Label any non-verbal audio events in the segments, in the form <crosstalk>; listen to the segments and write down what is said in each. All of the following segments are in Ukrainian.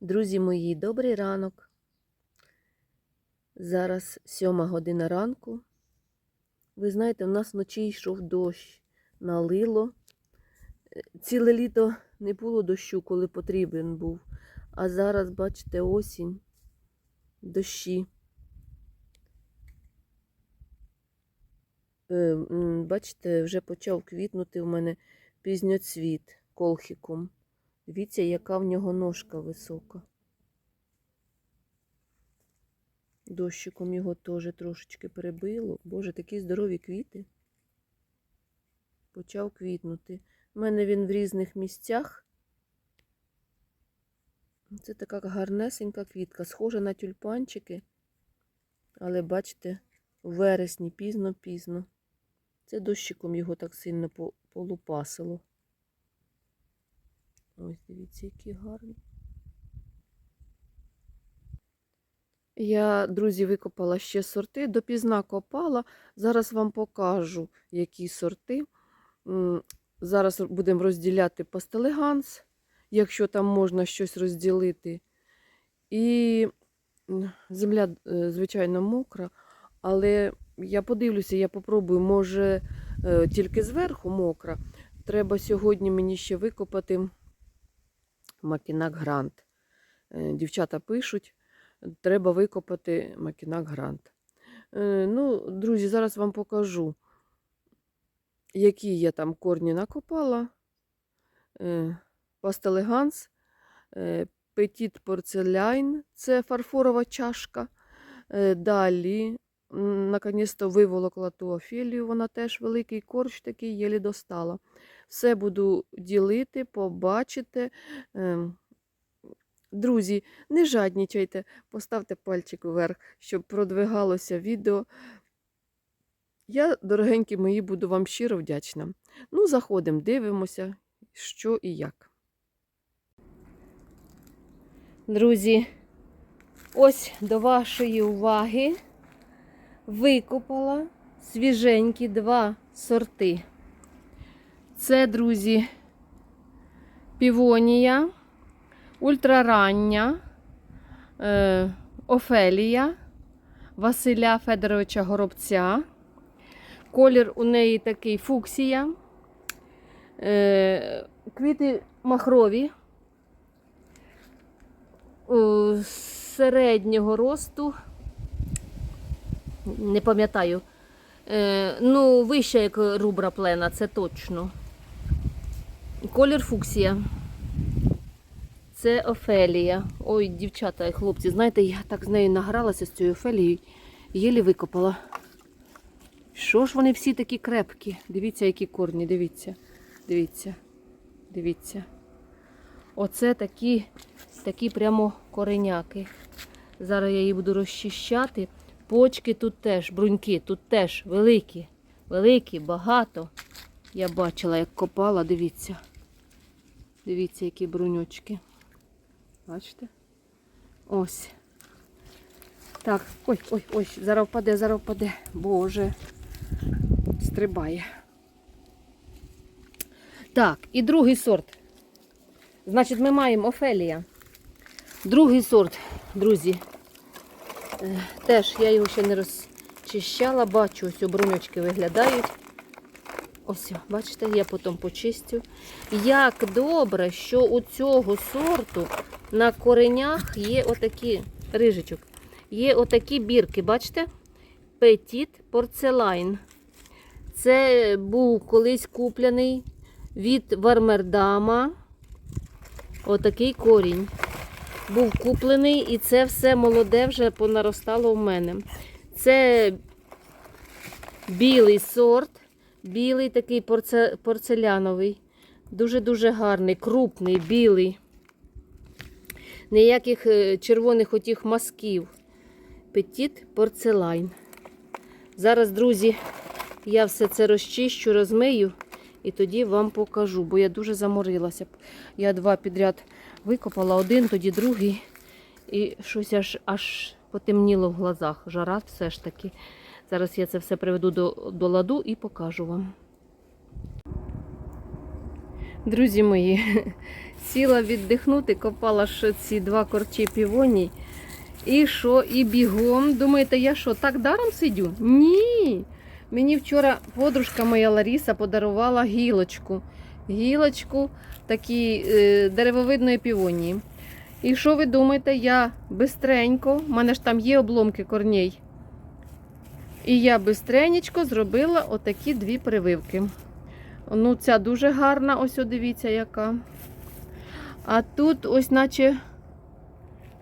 Друзі мої, добрий ранок. Зараз сьома година ранку. Ви знаєте, у нас вночі йшов дощ, налило. Е, Ціле літо не було дощу, коли потрібен був. А зараз, бачите, осінь, дощі. Е, Бачите, вже почав квітнути в мене пізньоцвіт колхікум. Дивіться, яка в нього ножка висока. Дощиком його теж трошечки перебило. Боже, такі здорові квіти. Почав квітнути. У мене він в різних місцях. Це така гарнесенька квітка, схожа на тюльпанчики. Але бачите, в вересні, пізно-пізно. Це дощиком його так сильно полупасило. Ось дивіться, які гарні. Я, друзі, викопала ще сорти, допізна копала. Зараз вам покажу, які сорти. Зараз будемо розділяти пастелеганс, якщо там можна щось розділити. І земля, е, звичайно, мокра, але я подивлюся, я попробую, може, е, тільки зверху мокра. Треба сьогодні мені ще викопати Макінак Грант. Е, Дівчата пишуть, треба викопати Макінак Грант. Е, Ну, друзі, зараз вам покажу, які я там корні накопала. Е, Пастелеганс, Петіт порцеляйн це фарфорова чашка. Далі, м, наконець-то виволокла ту Офелію, вона теж великий корч такий, єлі достала. Все буду ділити, побачите. Ем, Друзі, не жаднічайте, поставте пальчик вверх, щоб продвигалося відео. Я, дорогенькі мої, буду вам щиро вдячна. Ну, заходимо, дивимося, що і як. Друзі, ось до вашої уваги викопала свіженькі два сорти. Це, друзі, півонія, ультрарання, е, Офелія Василя Федоровича Горобця. Колір у неї такий фуксія. Е, квіти махрові. О, середнього росту. Не пам'ятаю. Е, ну, вища, як рубра плена, це точно. Колір фуксія. Це Офелія. Ой, дівчата і хлопці, знаєте, я так з нею награлася з цією Офелією, єлі викопала. Що ж вони всі такі крепкі? Дивіться, які корні, дивіться. Дивіться. Дивіться. Оце такі, такі прямо кореняки. Зараз я її буду розчищати. Почки тут теж, бруньки, тут теж великі, великі, багато. Я бачила, як копала, дивіться. Дивіться, які бруньочки. Бачите? Ось. Так, ой, ой, ой, зараз впаде, зараз впаде. Боже. Стрибає. Так, і другий сорт. Значить, ми маємо Офелія. Другий сорт, друзі. Е, Теж я його ще не розчищала, бачу, ось обруньочки виглядають. Ось, бачите, я потім почистю. Як добре, що у цього сорту на коренях є отакі рижичок. Є отакі бірки, бачите? Петіт порцелайн. Це був колись куплений від Вармердама. Отакий корінь. Був куплений, і це все молоде вже понаростало в мене. Це білий сорт, білий такий порце- порцеляновий. Дуже-дуже гарний, крупний, білий. Ніяких е, червоних отіх мазків. Петіт порцелайн. Зараз, друзі, я все це розчищу, розмию і тоді вам покажу, бо я дуже заморилася. Я два підряд викопала, один, тоді другий. І щось аж аж потемніло в глазах. Жара все ж таки. Зараз я це все приведу до, до ладу і покажу вам. Друзі мої, <laughs> Сіла віддихнути, копала ж ці два корчі півоній. І що, і бігом. Думаєте, я що, так даром сидю? Ні. Мені вчора подружка моя Ларіса подарувала гілочку. Гілочку такі е, деревовидної півонії. І що ви думаєте, я бистренько, в мене ж там є обломки корней. І я бистренечко зробила отакі дві прививки. Ну, ця дуже гарна, ось дивіться, яка. А тут ось наче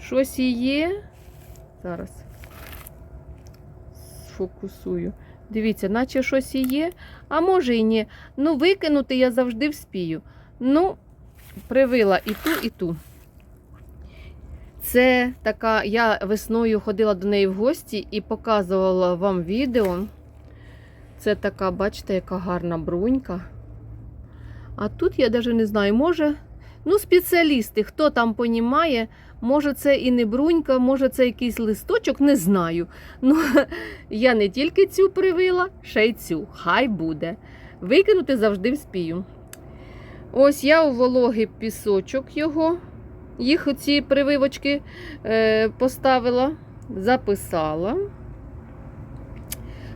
щось є. Зараз сфокусую. Дивіться, наче щось є, а може і ні. Ну, викинути я завжди вспію. Ну, привила і ту, і ту. Це така, я весною ходила до неї в гості і показувала вам відео. Це така, бачите, яка гарна брунька. А тут я навіть не знаю, може, ну, спеціалісти, хто там понімає, може це і не брунька, може це якийсь листочок, не знаю. Ну, <laughs> я не тільки цю привила, ще й цю. Хай буде. Викинути завжди вспію. Ось я у вологий пісочок його, їх оці прививочки е, поставила, записала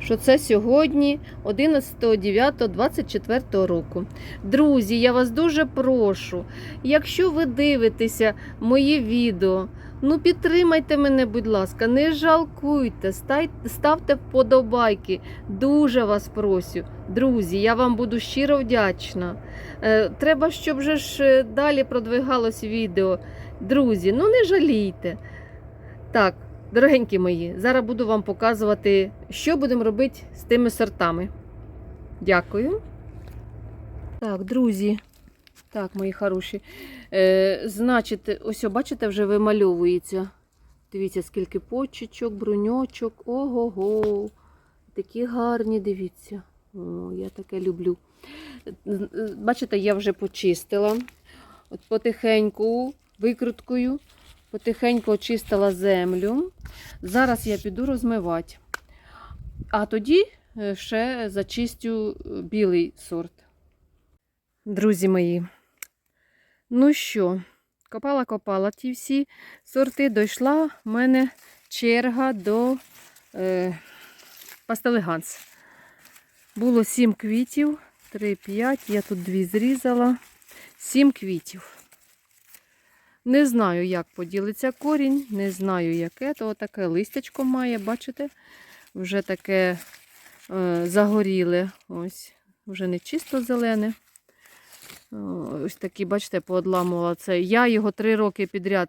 що це сьогодні 11.09.24 року. Друзі, я вас дуже прошу, якщо ви дивитеся мої відео, ну підтримайте мене, будь ласка, не жалкуйте, ставте вподобайки. Дуже вас просю. Друзі, я вам буду щиро вдячна. Е, Треба, щоб вже ж е, далі продвигалось відео. Друзі, ну не жалійте. Так, Дорогенькі мої, зараз буду вам показувати, що будемо робити з тими сортами. Дякую. Так, друзі. Так, мої хороші. Е, значить, ось, бачите, вже вимальовується. Дивіться, скільки почечок, бруньочок. Ого-го. Такі гарні, дивіться. О, я таке люблю. Бачите, я вже почистила. От потихеньку, викруткою. Потихеньку очистила землю. Зараз я піду розмивати. А тоді е, ще зачистю е, білий сорт. Друзі мої. Ну що, копала-копала ті всі сорти. Дійшла в мене черга до е, пастелеганс. Було 7 квітів, 3-5, я тут дві зрізала. 7 квітів. Не знаю, як поділиться корінь, не знаю, яке. То таке листячко має, бачите? Вже таке е, загоріле. Ось, вже не чисто зелене. О, Ось такі, бачите, поодламувала це. Я його три роки підряд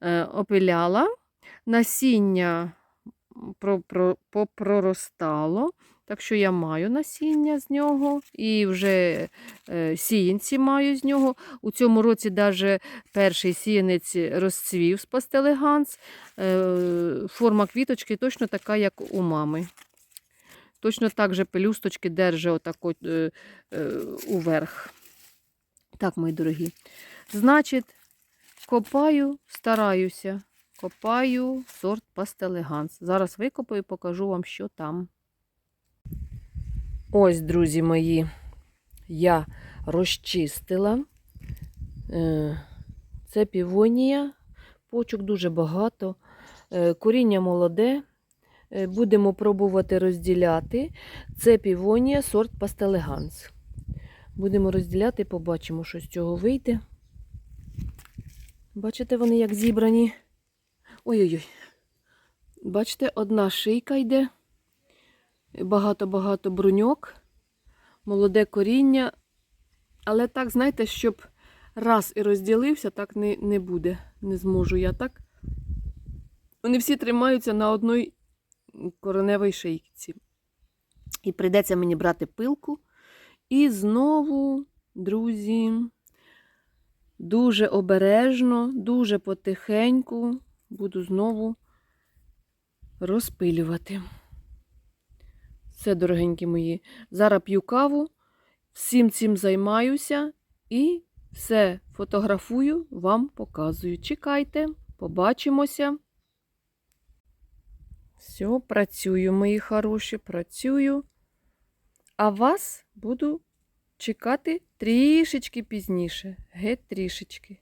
е, опиляла. Насіння про, про, попроростало. Так що я маю насіння з нього і вже е, сіянці маю з нього. У цьому році навіть перший сіянець розцвів з пастелеганс. Е, форма квіточки точно така, як у мами. Точно так же пелюсточки держить отако е, е, уверх. Так, мої дорогі. Значить, копаю, стараюся. Копаю сорт пастелеганс. Зараз викопаю і покажу вам, що там. Ось, друзі мої, я розчистила. Е, Це півонія, почок дуже багато, Е, коріння молоде. Е, Будемо пробувати розділяти. Це півонія, сорт пастелеганс. Будемо розділяти, побачимо, що з цього вийде. Бачите, вони як зібрані. Ой-ой-ой. Бачите, одна шийка йде багато-багато бруньок, молоде коріння. Але так, знаєте, щоб раз і розділився, так не, не буде. Не зможу я так. Вони всі тримаються на одній кореневій шийці. І прийдеться мені брати пилку. І знову, друзі, дуже обережно, дуже потихеньку буду знову розпилювати. Все, дорогенькі мої. Зараз п'ю каву, всім цим займаюся і все фотографую, вам показую. Чекайте, побачимося. Все, працюю, мої хороші, працюю. А вас буду чекати трішечки пізніше. Геть трішечки.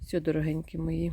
Все, дорогенькі мої.